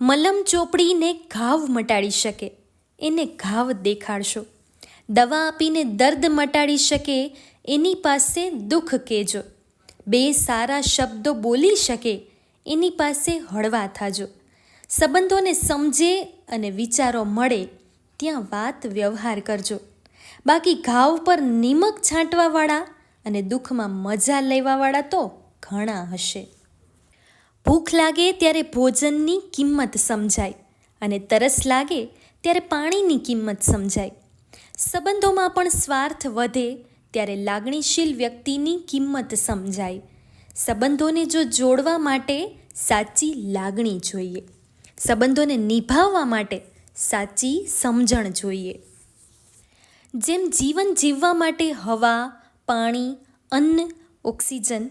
મલમ ચોપડીને ઘાવ મટાડી શકે. એને ઘાવ દેખાડશો. દવા આપીને દર્દ મટાડી શકે, એની પાસે દુઃખ કહેજો બે સારા શબ્દો બોલી શકે, એની પાસે હળવા થાજો. સંબંધોને સમજે અને વિચારો મળે, ત્યાં વાત વ્યવહાર કરજો. બાકી ઘાવ પર નિમક છાંટવાવાળા અને દુઃખમાં મજા લેવાવાળા તો ઘણા હશે. ભૂખ લાગે ત્યારે ભોજનની કિંમત સમજાય અને તરસ લાગે ત્યારે પાણીની કિંમત સમજાય. સંબંધોમાં પણ સ્વાર્થ વધે ત્યારે લાગણીશીલ વ્યક્તિની કિંમત સમજાય. સંબંધોને જો જોડવા માટે સાચી લાગણી જોઈએ. સંબંધોને નિભાવવા માટે સાચી સમજણ જોઈએ. જેમ જીવન જીવવા માટે હવા, પાણી, અન્ન, ઓક્સિજન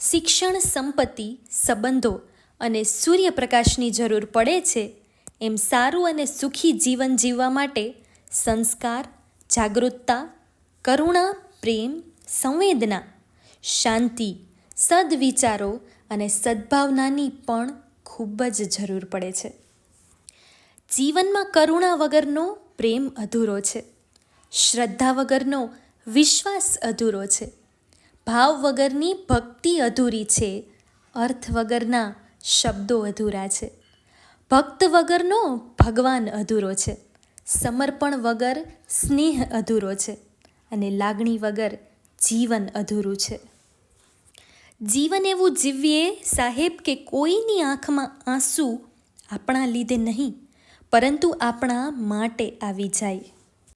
શિક્ષણ સંપત્તિ, સંબંધો અને સૂર્યપ્રકાશની જરૂર પડે છે એમ સારું અને સુખી જીવન જીવવા માટે સંસ્કાર, જાગૃતતા, કરુણા, પ્રેમ, સંવેદના, શાંતિ, સદવિચારો અને સદ્ભાવનાની પણ ખૂબ જ જરૂર પડે છે. જીવનમાં કરુણા વગરનો પ્રેમ અધૂરો છે. શ્રદ્ધા વગરનો વિશ્વાસ અધૂરો છે. ભાવ વગરની ભક્તિ અધૂરી છે, અર્થ વગરના શબ્દો અધૂરા છે. ભક્ત વગરનો ભગવાન અધૂરો છે, સમર્પણ વગર સ્નેહ અધૂરો છે અને લાગણી વગર જીવન અધૂરું છે. જીવન એવું જીવીએ સાહેબ કે કોઈની આંખમાં આંસુ આપણા લીધે નહીં, પરંતુ આપણા માટે આવી જાય.